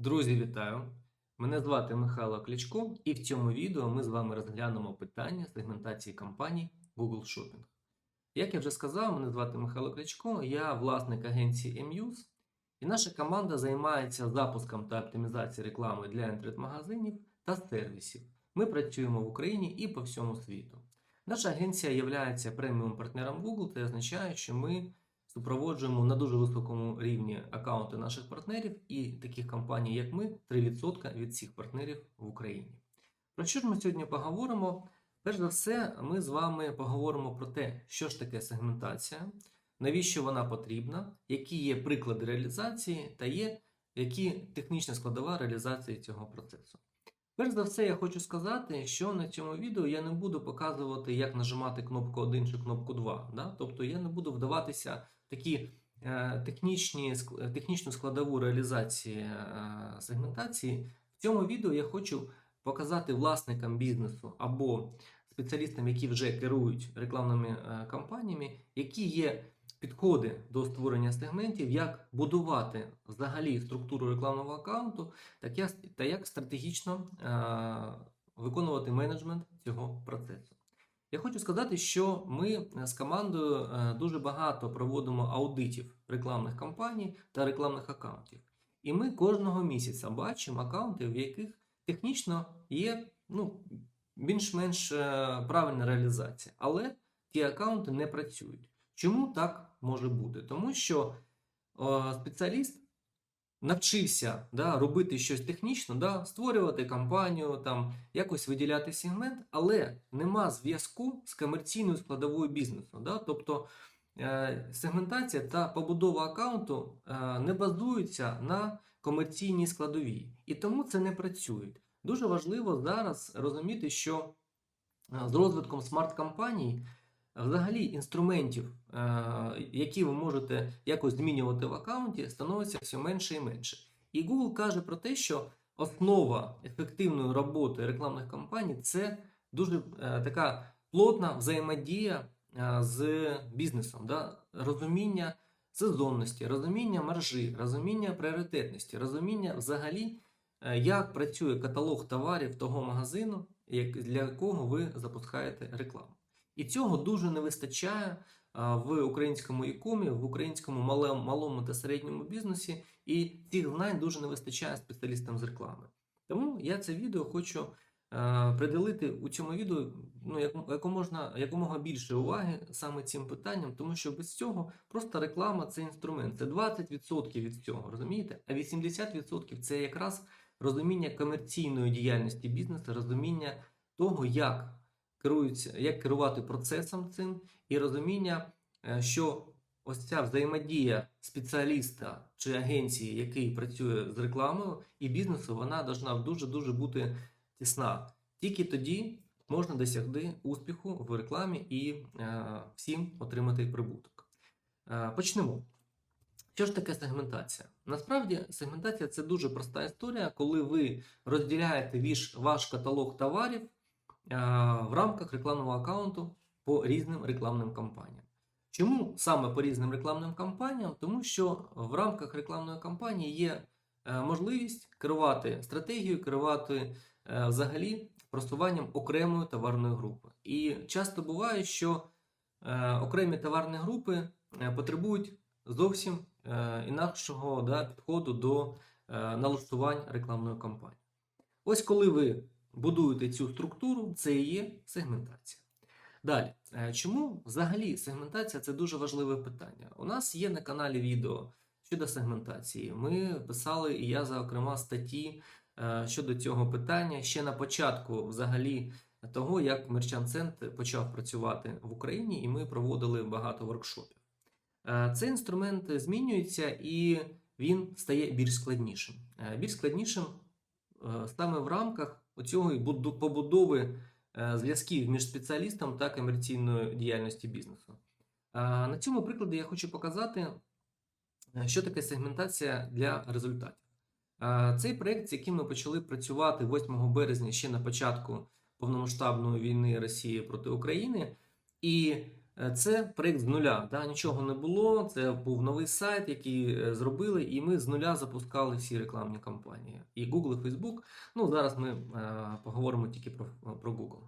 Друзі, вітаю! Мене звати Михайло Клячко, і в цьому відео ми з вами розглянемо питання сегментації компаній Google Shopping. Як я вже сказав, мене звати Михайло Клячко, я власник агенції MUSE, і наша команда займається запуском та оптимізацією реклами для інтернет-магазинів та сервісів. Ми працюємо в Україні і по всьому світу. Наша агенція є преміум партнером Google, це означає, що ми супроводжуємо на дуже високому рівні аккаунти наших партнерів і таких компаній, як ми, 3% від всіх партнерів в Україні. Про що ж ми сьогодні поговоримо? Перш за все, ми з вами поговоримо про те, що ж таке сегментація, навіщо вона потрібна, які є приклади реалізації та є які технічна складова реалізації цього процесу. Перш за все, я хочу сказати, що на цьому відео я не буду показувати, як нажимати кнопку 1 чи кнопку 2. Да? Тобто я не буду вдаватися такі е, технічні, технічну складову реалізації е, сегментації. В цьому відео я хочу показати власникам бізнесу або спеціалістам, які вже керують рекламними е, кампаніями, які є підходи до створення сегментів, як будувати взагалі структуру рекламного аккаунту, та як стратегічно е, виконувати менеджмент цього процесу. Я хочу сказати, що ми з командою е, дуже багато проводимо аудитів рекламних кампаній та рекламних аккаунтів. І ми кожного місяця бачимо аккаунти, в яких технічно є ну, більш-менш е, правильна реалізація, але ті аккаунти не працюють. Чому так може бути? Тому що е, спеціаліст навчився да, робити щось технічно, да, створювати кампанію, там, якось виділяти сегмент, але нема зв'язку з комерційною складовою бізнесу. Да? Тобто е, сегментація та побудова аккаунту е, не базуються на комерційній складовій. І тому це не працює. Дуже важливо зараз розуміти, що е, з розвитком смарт-кампаній Взагалі інструментів, е, які ви можете якось змінювати в аккаунті, становиться все менше і менше. І Google каже про те, що основа ефективної роботи рекламних кампаній це дуже е, така плотна взаємодія е, з бізнесом, да? розуміння сезонності, розуміння маржі, розуміння пріоритетності, розуміння взагалі, як працює каталог товарів того магазину, для якого ви запускаєте рекламу. І цього дуже не вистачає в українському ікомі, в українському малому, та середньому бізнесі, і цих знань дуже не вистачає спеціалістам з реклами. Тому я це відео хочу е, приділити у цьому відео ну, як, якоможна, якомога більше уваги саме цим питанням, тому що без цього просто реклама це інструмент. Це 20% від цього, розумієте? А 80% це якраз розуміння комерційної діяльності бізнесу, розуміння того, як керуються, як керувати процесом цим, і розуміння, е, що ось ця взаємодія спеціаліста чи агенції, який працює з рекламою і бізнесу, вона должна дуже-дуже бути тісна. Тільки тоді можна досягти успіху в рекламі і е, всім отримати прибуток. Е, почнемо. Що ж таке сегментація? Насправді, сегментація це дуже проста історія, коли ви розділяєте ваш каталог товарів в рамках рекламного аккаунту по різним рекламним кампаніям. Чому саме по різним рекламним кампаніям? Тому що в рамках рекламної кампанії є е, можливість керувати стратегією, керувати е, взагалі просуванням окремої товарної групи. І часто буває, що е, окремі товарні групи е, потребують зовсім е, інакшого да, підходу до е, налаштувань рекламної кампанії. Ось коли ви будуєте цю структуру, це і є сегментація. Далі, е, чому взагалі сегментація це дуже важливе питання? У нас є на каналі відео щодо сегментації. Ми писали, і я зокрема статті е, щодо цього питання ще на початку взагалі того, як Center почав працювати в Україні, і ми проводили багато воркшопів. Е, Цей інструмент змінюється і він стає більш складнішим. Більш складнішим саме в рамках оцього побудови е, зв'язків між спеціалістом та комерційною діяльністю бізнесу. Е, На цьому прикладі я хочу показати, е, що таке сегментація для результатів. Цей проект, з яким ми почали працювати 8 березня ще на початку повномасштабної війни Росії проти України, і Це проєкт з нуля. Да? Нічого не було. Це був новий сайт, який е, зробили, і ми з нуля запускали всі рекламні кампанії. І Google, і Facebook. Ну, зараз ми е, поговоримо тільки про, про Google.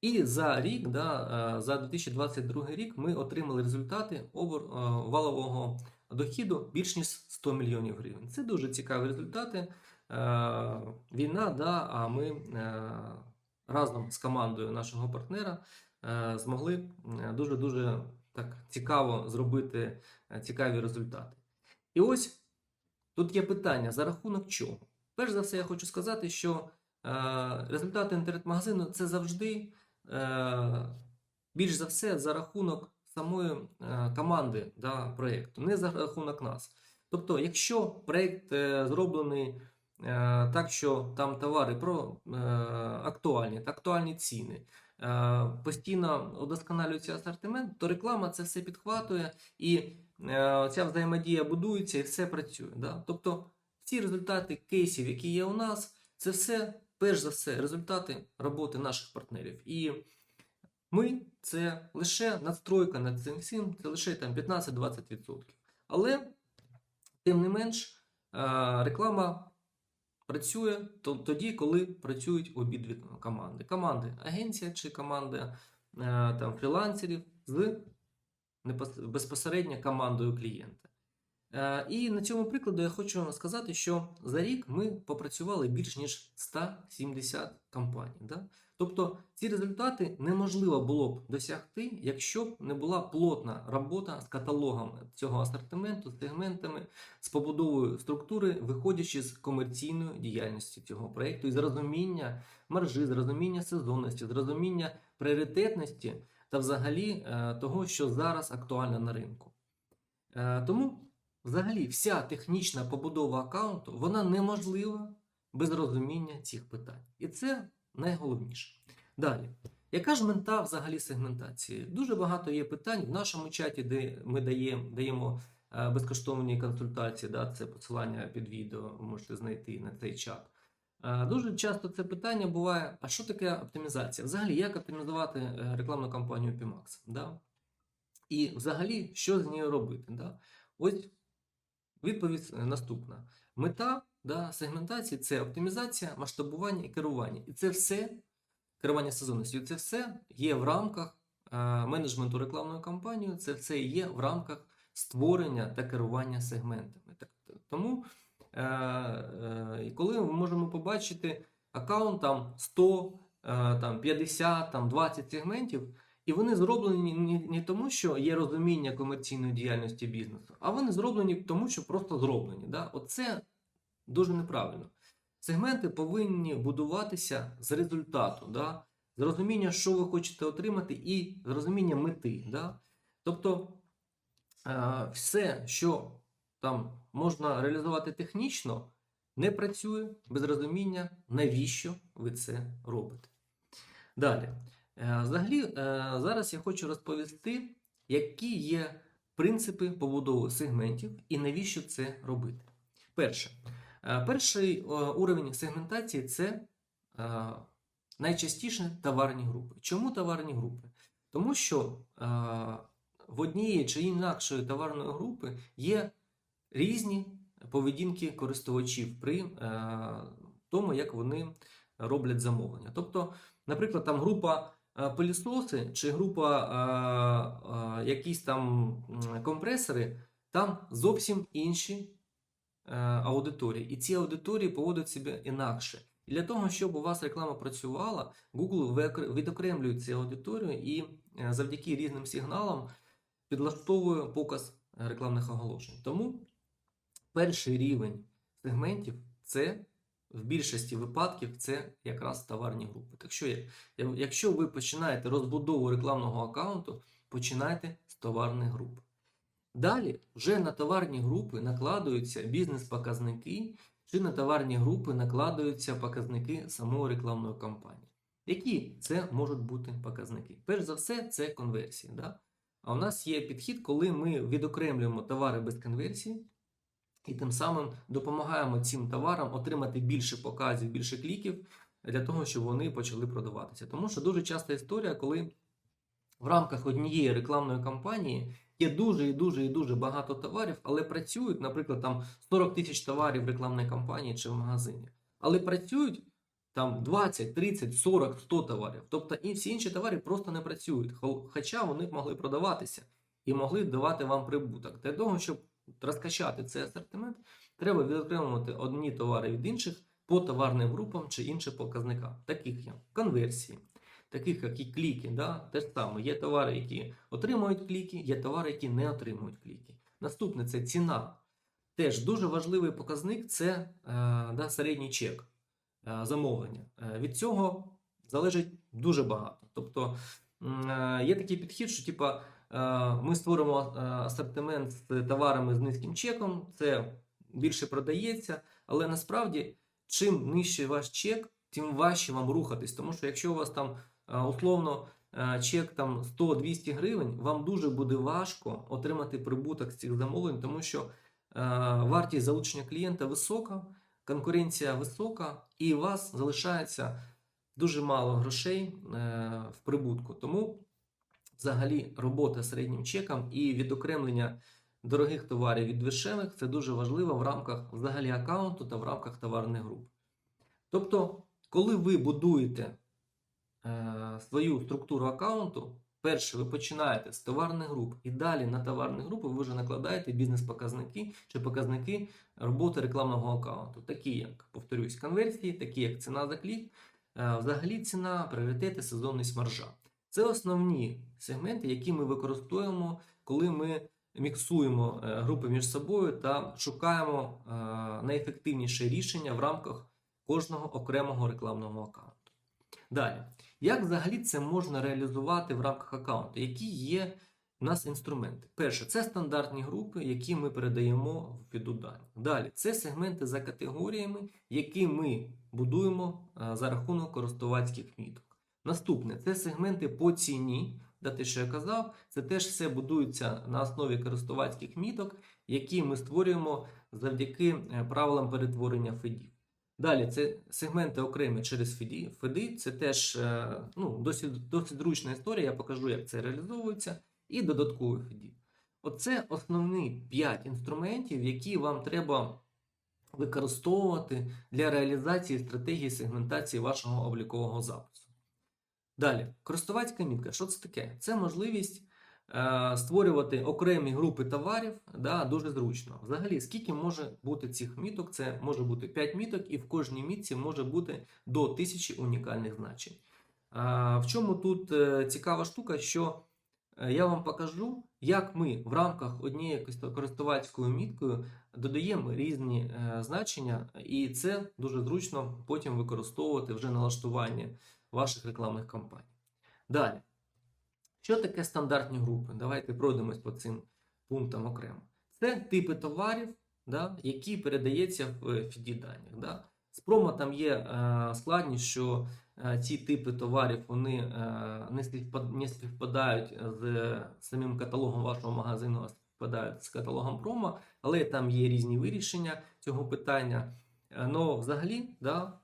І за рік, да, е, за 2022 рік, ми отримали результати е, валового доходу більш ніж 100 мільйонів гривень. Це дуже цікаві результати. Е, Війна, да, а ми е, разом з командою нашого партнера е, змогли дуже дуже так цікаво зробити е, цікаві результати. І ось тут є питання: за рахунок чого? Перш за все, я хочу сказати, що е, результати інтернет-магазину це завжди е, більш за все за рахунок самої е, команди да, проєкту, не за рахунок нас. Тобто, якщо проєкт е, зроблений е, так, що там товари про е, актуальні, та актуальні ціни, е, постійно удосконалюється асортимент, то реклама це все підхватує і е, ця взаємодія будується і все працює. Да? Тобто, ці результати кейсів, які є у нас, це все, перш за все, результати роботи наших партнерів. І ми це лише надстройка над цим всім, це лише там 15-20%. Але, тим не менш, е, реклама працює тоді, коли працюють обидві команди. Команди агенція чи команда е, там, фрілансерів з безпосередньо командою клієнта. Е, І на цьому прикладу я хочу сказати, що за рік ми попрацювали більш ніж 170 компаній. Да? Тобто ці результати неможливо було б досягти, якщо б не була плотна робота з каталогом цього асортименту, з сегментами, з побудовою структури, виходячи з комерційної діяльності цього проєкту і з розуміння маржі, з розуміння сезонності, з розуміння пріоритетності та взагалі е, того, що зараз актуально на ринку. Е, Тому взагалі вся технічна побудова аккаунту вона неможлива без розуміння цих питань. І це найголовніше. Далі. Яка ж мета взагалі сегментації? Дуже багато є питань в нашому чаті, де ми даємо, даємо е, безкоштовні консультації. Да, це посилання під відео, ви можете знайти на цей чат. Е, Дуже часто це питання буває: а що таке оптимізація? Взагалі, як оптимізувати е, рекламну кампанію Pimax? Да? І взагалі, що з нею робити? Да? Ось відповідь наступна. Мета да, сегментації це оптимізація, масштабування і керування. І це все керування сезонністю. Це все є в рамках е, менеджменту рекламної кампанії, це все є в рамках створення та керування сегментами. Так, тому, е, е, коли ми можемо побачити аккаунт там 100, е, там 50, там 20 сегментів, і вони зроблені не, тому, що є розуміння комерційної діяльності бізнесу, а вони зроблені тому, що просто зроблені. Да? Оце дуже неправильно. Сегменти повинні будуватися з результату, да? з розуміння, що ви хочете отримати, і з розуміння мети. Да? Тобто е, все, що там можна реалізувати технічно, не працює без розуміння, навіщо ви це робите. Далі. Е, Взагалі, е, зараз я хочу розповісти, які є принципи побудови сегментів і навіщо це робити. Перше, Е, перший уровень сегментації це найчастіше товарні групи. Чому товарні групи? Тому що в однієї чи інакшої товарної групи є різні поведінки користувачів при тому, як вони роблять замовлення. Тобто, наприклад, там група пилісоси чи група е, е, якісь там компресори, там зовсім інші е, аудиторії. І ці аудиторії поводять себе інакше. І для того, щоб у вас реклама працювала, Google відокремлює цю аудиторію і е, завдяки різним сигналам підлаштовує показ е, рекламних оголошень. Тому перший рівень сегментів це в більшості випадків це якраз товарні групи. Так що, якщо ви починаєте розбудову рекламного аккаунту, починайте з товарних груп. Далі вже на товарні групи накладуються бізнес-показники, чи на товарні групи накладуються показники самої рекламної кампанії. Які це можуть бути показники? Перш за все, це конверсія. Да? А у нас є підхід, коли ми відокремлюємо товари без конверсії, і тим самим допомагаємо цим товарам отримати більше показів, більше кліків для того, щоб вони почали продаватися. Тому що дуже часта історія, коли в рамках однієї рекламної кампанії є дуже і дуже і дуже багато товарів, але працюють, наприклад, там 40 тисяч товарів в рекламній кампанії чи в магазині. Але працюють там 20, 30, 40, 100 товарів. Тобто і всі інші товари просто не працюють, хоча вони б могли продаватися і могли давати вам прибуток. Для того, щоб розкачати цей асортимент, треба відокремлювати одні товари від інших по товарним групам чи іншим показникам, таких як конверсії, таких як і кліки. Да? Те ж саме, є товари, які отримують кліки, є товари, які не отримують кліки. Наступне це ціна. Теж дуже важливий показник це е, да, середній чек е, замовлення. Е, від цього залежить дуже багато. Тобто є такий підхід, що типа, ми створимо е, асортимент з товарами з низьким чеком, це більше продається, але насправді чим нижче ваш чек, тим важче вам рухатись. Тому що якщо у вас там е, условно е, чек там 100-200 гривень, вам дуже буде важко отримати прибуток з цих замовлень, тому що е, вартість залучення клієнта висока, конкуренція висока, і у вас залишається дуже мало грошей е, в прибутку. Тому взагалі робота середнім чеком і відокремлення дорогих товарів від дешевих це дуже важливо в рамках взагалі аккаунту та в рамках товарних груп. Тобто, коли ви будуєте е, свою структуру аккаунту, перше ви починаєте з товарних груп, і далі на товарні групи ви вже накладаєте бізнес-показники чи показники роботи рекламного аккаунту, такі як, повторюсь, конверсії, такі як ціна за клік, е, взагалі ціна, пріоритети, сезонність маржа. Це основні сегменти, які ми використовуємо, коли ми міксуємо е, групи між собою та шукаємо е, найефективніше рішення в рамках кожного окремого рекламного аккаунту. Далі, як взагалі це можна реалізувати в рамках аккаунту? Які є у нас інструменти? Перше, це стандартні групи, які ми передаємо в піду дані. Далі, це сегменти за категоріями, які ми будуємо е, за рахунок користувацьких міток. Наступне це сегменти по ціні. Да, що я казав, це теж все будується на основі користувацьких міток, які ми створюємо завдяки е, правилам перетворення федів. Далі це сегменти окремі через феди. Феди це теж е, ну, досить, досить зручна історія. Я покажу, як це реалізовується, і додаткові феди. Оце основні 5 інструментів, які вам треба використовувати для реалізації стратегії сегментації вашого облікового запису. Далі, користувацька мітка. Що це таке? Це можливість е, створювати окремі групи товарів да, дуже зручно. Взагалі, скільки може бути цих міток? Це може бути 5 міток, і в кожній мітці може бути до 1000 унікальних значень. Е, в чому тут е, цікава штука, що е, я вам покажу, як ми в рамках однієї користувацькою міткою додаємо різні е, значення, і це дуже зручно потім використовувати вже налаштування ваших рекламних кампаній. Далі, що таке стандартні групи? Давайте пройдемось по цим пунктам окремо. Це типи товарів, да, які передаються в feed даних. Да. З промо там є е, складність, що е, ці типи товарів вони е, не, співпадають з самим каталогом вашого магазину, а співпадають з каталогом промо, але там є різні вирішення цього питання. Е, Но взагалі, да, Е,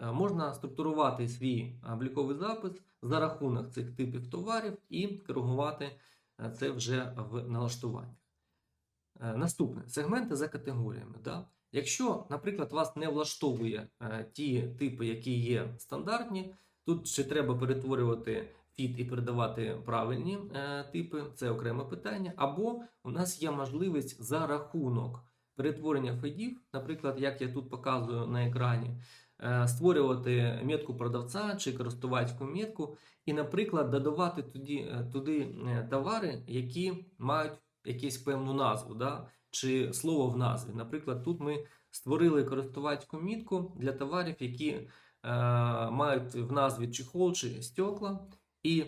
можна структурувати свій обліковий запис за рахунок цих типів товарів і коригувати е, це вже в налаштуваннях. Е, Наступне сегменти за категоріями. Да? Якщо, наприклад, вас не влаштовує ті типи, які є стандартні, тут ще треба перетворювати фіт і передавати правильні типи, це окреме питання. Або у нас є можливість за рахунок перетворення фідів, наприклад, як я тут показую на екрані створювати метку продавця чи користувацьку метку, і, наприклад, додавати туди, туди товари, які мають якусь певну назву, да? чи слово в назві. Наприклад, тут ми створили користувацьку мітку для товарів, які е, мають в назві чехол чи стекла, і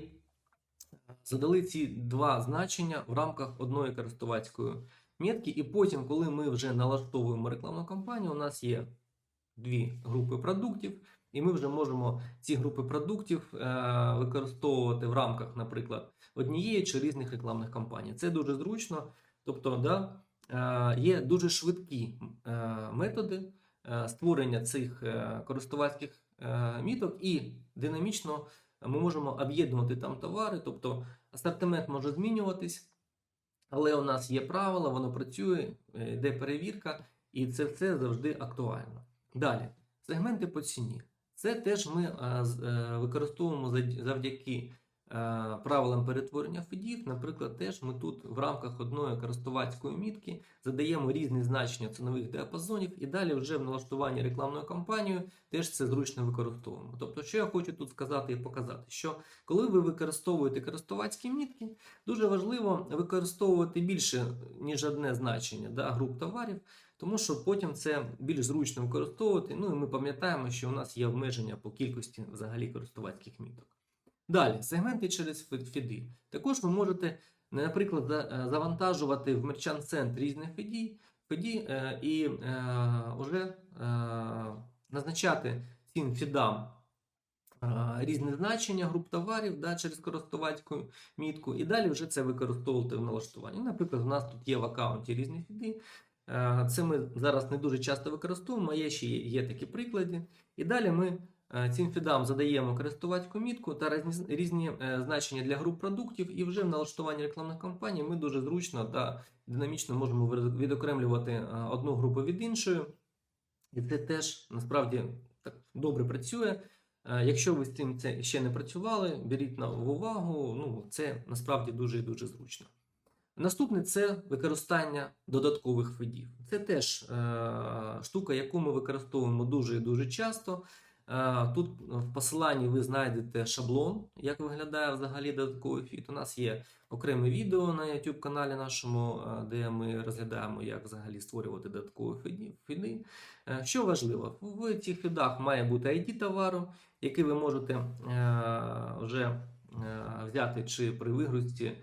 задали ці два значення в рамках одної користувацької метки. І потім, коли ми вже налаштовуємо рекламну кампанію, у нас є дві групи продуктів, і ми вже можемо ці групи продуктів е, використовувати в рамках, наприклад, однієї чи різних рекламних кампаній. Це дуже зручно. Тобто, да, е, є дуже швидкі е, методи створення цих користувацьких міток і динамічно ми можемо об'єднувати там товари, тобто асортимент може змінюватись, але у нас є правила, воно працює, йде перевірка, і це все завжди актуально. Далі, сегменти по ціні. Це теж ми е, е, використовуємо завдяки е, правилам перетворення фідів. Наприклад, теж ми тут в рамках одної користувацької мітки задаємо різні значення цінових діапазонів, і далі вже в налаштуванні рекламною кампанією теж це зручно використовуємо. Тобто, що я хочу тут сказати і показати, що коли ви використовуєте користувацькі мітки, дуже важливо використовувати більше ніж одне значення да, груп товарів, тому що потім це більш зручно використовувати. Ну і ми пам'ятаємо, що у нас є обмеження по кількості взагалі користувацьких міток. Далі, сегменти через фіди. Також ви можете, наприклад, е, завантажувати в мерчант центр різні фіді, фіді е, і е, вже е, назначати цим фідам е, різні значення груп товарів да, через користувацьку мітку, і далі вже це використовувати в налаштуванні. Наприклад, у нас тут є в аккаунті різні фіди. Е, Це ми зараз не дуже часто використовуємо, а є ще є, такі приклади. І далі ми е, цим фідам задаємо користувацьку мітку та різні, е, значення для груп продуктів, і вже в налаштуванні рекламних кампаній ми дуже зручно та динамічно можемо відокремлювати одну групу від іншої. І це теж насправді так добре працює. Якщо ви з цим це ще не працювали, беріть на увагу. Ну, це насправді дуже і дуже зручно. Наступне це використання додаткових фідів. Це теж е, штука, яку ми використовуємо дуже і дуже часто. Е, тут в посиланні ви знайдете шаблон, як виглядає взагалі додатковий фід. У нас є окреме відео на YouTube каналі нашому, е, де ми розглядаємо, як взагалі створювати додаткові фіди. Е, Що важливо, в цих фідах має бути ID товару, який ви можете е, вже взяти чи при вигрузці е,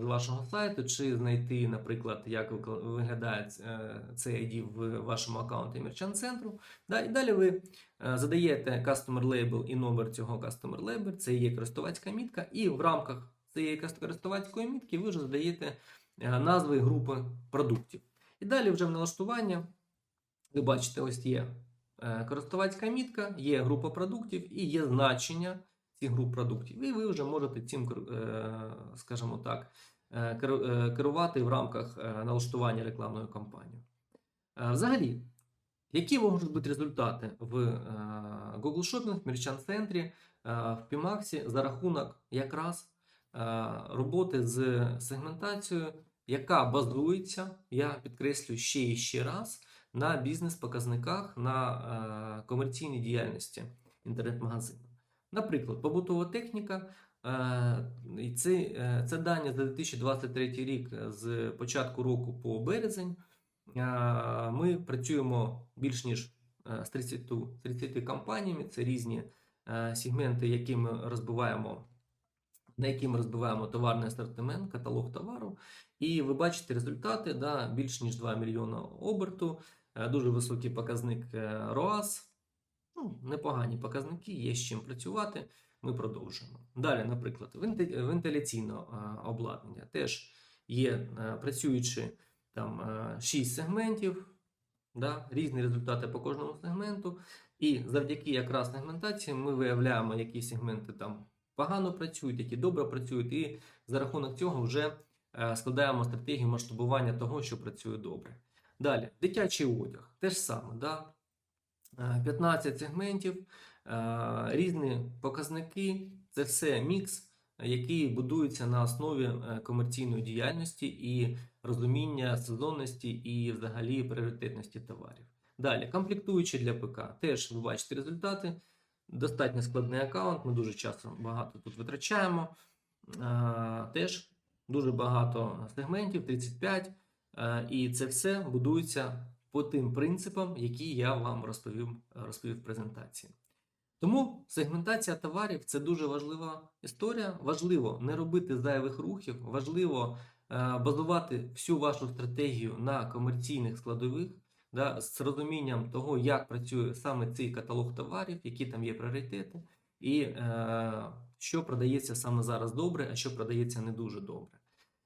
з вашого сайту, чи знайти, наприклад, як виглядає е, цей ID в вашому аккаунті Merchant центру. І далі ви е, задаєте Customer Label і номер цього Customer Label, це є користувацька мітка, і в рамках цієї користувацької мітки ви вже задаєте е, назви групи продуктів. І далі вже в налаштування ви бачите, ось є е, користувацька мітка, є група продуктів і є значення цих груп продуктів. І ви вже можете цим, е, скажімо так, е, е, керувати в рамках налаштування рекламної кампанії. Взагалі, які можуть бути результати в Google Shopping, в Merchant центрі, в PMAX за рахунок якраз роботи з сегментацією, яка базується, я підкреслюю ще і ще раз, на бізнес-показниках на комерційній діяльності інтернет-магазину. Наприклад, побутова техніка. е, Це, е, це дані за 2023 рік е, з початку року по березень. Ми працюємо більш ніж з 30, 30 компаніями. Це різні сегменти, які ми розбиваємо, на які ми розбиваємо товарний асортимент, каталог товару. І ви бачите результати, да, більш ніж 2 мільйона оберту, дуже високий показник ROAS. Ну, непогані показники, є з чим працювати. Ми продовжуємо. Далі, наприклад, вентиляційне е, обладнання теж є е, працюючи там 6 сегментів, да, різні результати по кожному сегменту. І завдяки якраз сегментації ми виявляємо, які сегменти там погано працюють, які добре працюють, і за рахунок цього вже е, складаємо стратегію масштабування того, що працює добре. Далі, дитячий одяг. Те ж саме, да? Е, 15 сегментів, е, різні показники. Це все мікс, який будується на основі е, комерційної діяльності і розуміння сезонності і взагалі пріоритетності товарів. Далі, комплектуючі для ПК. Теж ви бачите результати. Достатньо складний аккаунт, ми дуже часто багато тут витрачаємо. Е, Теж дуже багато сегментів, 35. Е, І це все будується по тим принципам, які я вам розповів, розповів в презентації. Тому сегментація товарів це дуже важлива історія. Важливо не робити зайвих рухів, важливо е, базувати всю вашу стратегію на комерційних складових, да, з розумінням того, як працює саме цей каталог товарів, які там є пріоритети, і е, що продається саме зараз добре, а що продається не дуже добре.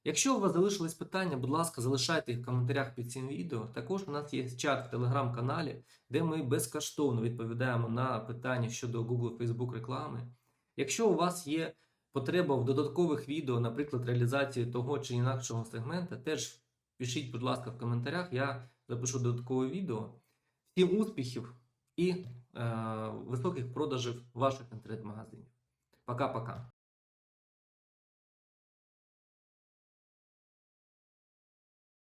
Якщо у вас залишились питання, будь ласка, залишайте їх в коментарях під цим відео. Також у нас є чат в телеграм-каналі, де ми безкоштовно відповідаємо на питання щодо Google Facebook реклами. Якщо у вас є потреба в додаткових відео, наприклад, реалізації того чи інакшого сегмента, теж пишіть, будь ласка, в коментарях, я запишу додаткове відео. Всім успіхів і е, високих продажів ваших інтернет-магазинів. Пока-пока.